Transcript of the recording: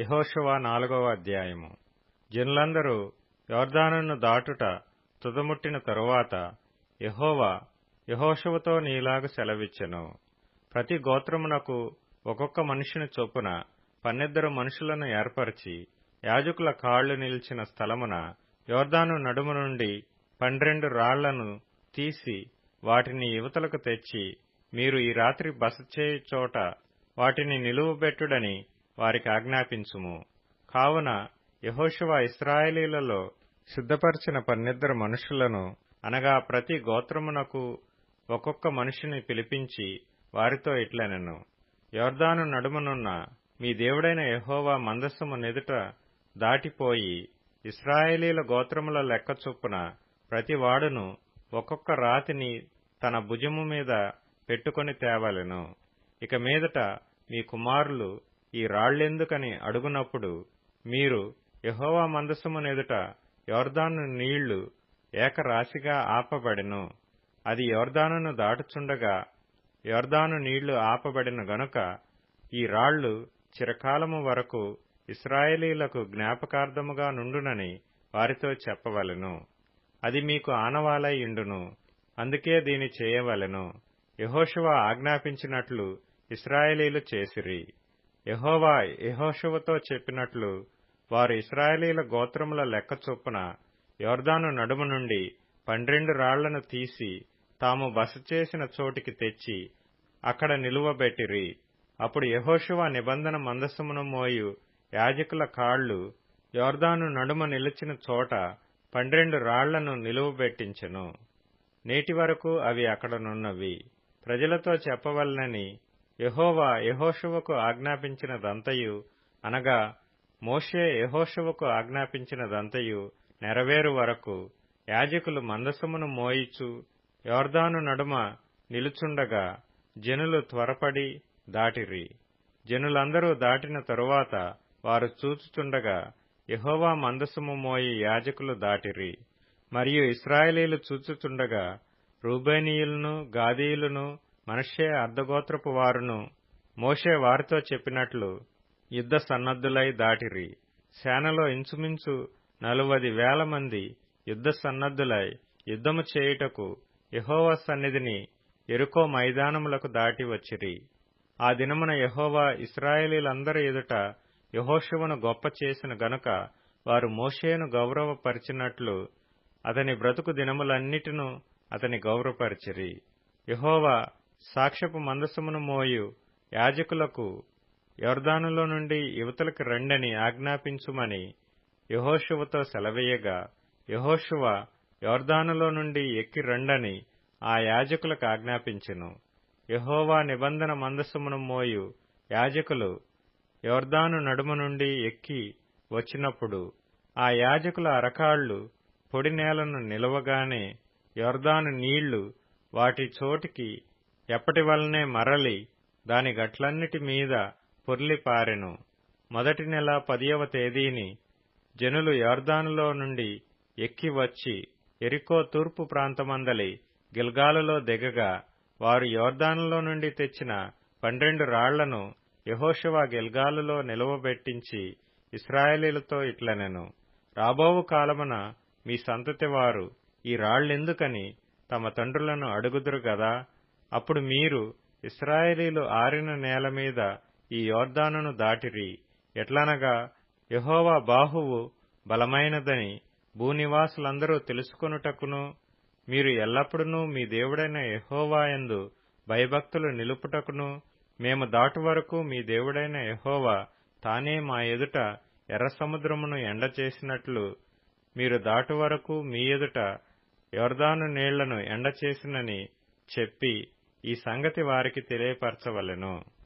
యెహోషువ నాలుగవ అధ్యాయము. జనులందరూ యోర్దానును దాటుట తుదముట్టిన తరువాత యహోవా యెహోషువతో నీలాగ సెలవిచ్చెను. ప్రతి గోత్రమునకు ఒక్కొక్క మనిషిని చొప్పున పన్నెద్దరు మనుషులను ఏర్పరిచి యాజకుల కాళ్ళు నిలిచిన స్థలమున యోర్దాను నడుము నుండి పన్నెండు రాళ్ళను తీసి వాటిని యువతలకు తెచ్చి మీరు ఈ రాత్రి బస చేయు చోట వాటిని నిలువబెట్టుడని వారికి ఆజ్ఞాపించుము. కావున యెహోషువ ఇస్రాయేలీలలో సిద్ధపరిచిన పన్నిద్దరు మనుషులను అనగా ప్రతి గోత్రమునకు ఒక్కొక్క మనిషిని పిలిపించి వారితో ఇట్లనెను. యోర్దాను నడుమనున్న మీ దేవుడైన యహోవా మందస్సము నెదుట దాటిపోయి ఇస్రాయేలీల గోత్రముల లెక్క చొప్పున ప్రతి వాడును ఒక్కొక్క రాతిని తన భుజము మీద పెట్టుకొని తేవలెను. ఇక మీదట మీ కుమారులు ఈ రాళ్ళెందుకని అడుగునప్పుడు మీరు యహోవా మందసమునెదుట యొర్దాను నీళ్ళు ఏకరాశిగా ఆపబడెను. అది యొర్దానును దాటుచుండగా యొర్దాను నీళ్ళు ఆపబడిన గనుక ఈ రాళ్ళు చిరకాలము వరకు ఇస్రాయేలీలకు జ్ఞాపకార్థముగా నుండునని వారితో చెప్పవలెను. అది మీకు ఆనవాలై ఇండును అందుకే దీని చేయవలెను. యెహోషువ ఆజ్ఞాపించినట్లు ఇస్రాయేలీలు చేసిరి. యహోవా యెహోషువతో చెప్పినట్లు వారు ఇస్రాయేలీల గోత్రముల లెక్క చొప్పున యోర్దాను నడుము నుండి పన్నెండు రాళ్ళను తీసి తాము బస చేసిన చోటికి తెచ్చి అక్కడ నిలువబెట్టిరి. అప్పుడు యెహోషువ నిబంధన మందసమును మోయు యాజకుల కాళ్ళు యోర్దాను నడుమ నిలిచిన చోట పన్నెండు రాళ్ళను నిలువబెట్టించెను. నేటి వరకు అవి అక్కడనున్నవి ప్రజలతో చెప్పవలనని యహోవా యెహోషువకు ఆజ్ఞాపించినదంతయు అనగా మోషే యెహోషువకు ఆజ్ఞాపించినదంతయు నెరవేరు వరకు యాజకులు మందసమును మోయిచు యోర్దాను నడుమ నిలుచుండగా జనులు త్వరపడి దాటిరి. జనులందరూ దాటిన తరువాత వారు చూచుచుండగా యహోవా మందసము మోయి యాజకులు దాటిరి. మరియు ఇస్రాయేలీలు చూచుచుండగా రూబేనీయులను గాదీయులను మనషే అర్ధగోత్రపు వారును మోషే వారితో చెప్పినట్లు యుద్ధ సన్నద్ధులై దాటిరి. సేనలో ఇంచుమించు నలువది వేల మంది యుద్ధ సన్నద్ధులై యుద్ధము చేయుటకు యహోవా సన్నిధిని ఎరుకో మైదానములకు దాటి వచ్చిరి. ఆ దినమున యహోవా ఇస్రాయేలీలందరి ఎదుట యహోశువను గొప్ప చేసిన గనుక వారు మోషేను గౌరవపరిచినట్లు అతని బ్రతుకు దినములన్నిటినూ అతని గౌరవపరిచిరి. యహోవా సాక్ష్యపు మందసమును మోయు యాజకులకు యొర్దానులో నుండి యువతలకు రండని ఆజ్ఞాపించుమని యహోశువతో సెలవేయగా యహోశువ యొర్దానులో నుండి ఎక్కి రండని ఆ యాజకులకు ఆజ్ఞాపించెను. యహోవా నిబంధన మందసమును మోయు యాజకులు యొర్దాను నడుము నుండి ఎక్కి వచ్చినప్పుడు ఆ యాజకుల అరకాళ్ళు పొడి నేలను నిలవగానే యొర్దాను నీళ్ళు వాటి చోటికి ఎప్పటి వలనే మరలి దాని గట్లన్నిటి మీద పొర్లిపారెను మొదటి నెల పదియవ తేదీని జనులు యొర్దానులో నుండి ఎక్కి వచ్చి ఎరికో తూర్పు ప్రాంతమందలి గిల్గాలులో దిగగా వారు యోర్దానులో నుండి తెచ్చిన పన్నెండు రాళ్ళను యహోషవా గిల్గాలులో నిలువబెట్టించి ఇస్రాయేలీలతో ఇట్లనెను. రాబోవు కాలమున మీ సంతతి వారు ఈ రాళ్ళెందుకని తమ తండ్రులను అడుగుదురు గదా? అప్పుడు మీరు ఇస్రాయేలీలు ఆరిన నేల మీద ఈ యోర్దానును దాటిరి. ఎట్లనగా యహోవా బాహువు బలమైనదని భూనివాసులందరూ తెలుసుకొనుటకును మీరు ఎల్లప్పుడూ మీ దేవుడైన యహోవాయందు భయభక్తులు నిలుపుటకును మేము దాటు వరకు మీ దేవుడైన యహోవా తానే మా ఎదుట ఎర్ర సముద్రమును ఎండ చేసినట్లు మీరు దాటు వరకు మీ ఎదుట యోర్దాను నీళ్ళను ఎండ చేసినని చెప్పి ఈ సంగతి వారికి తెలియపరచవలెను.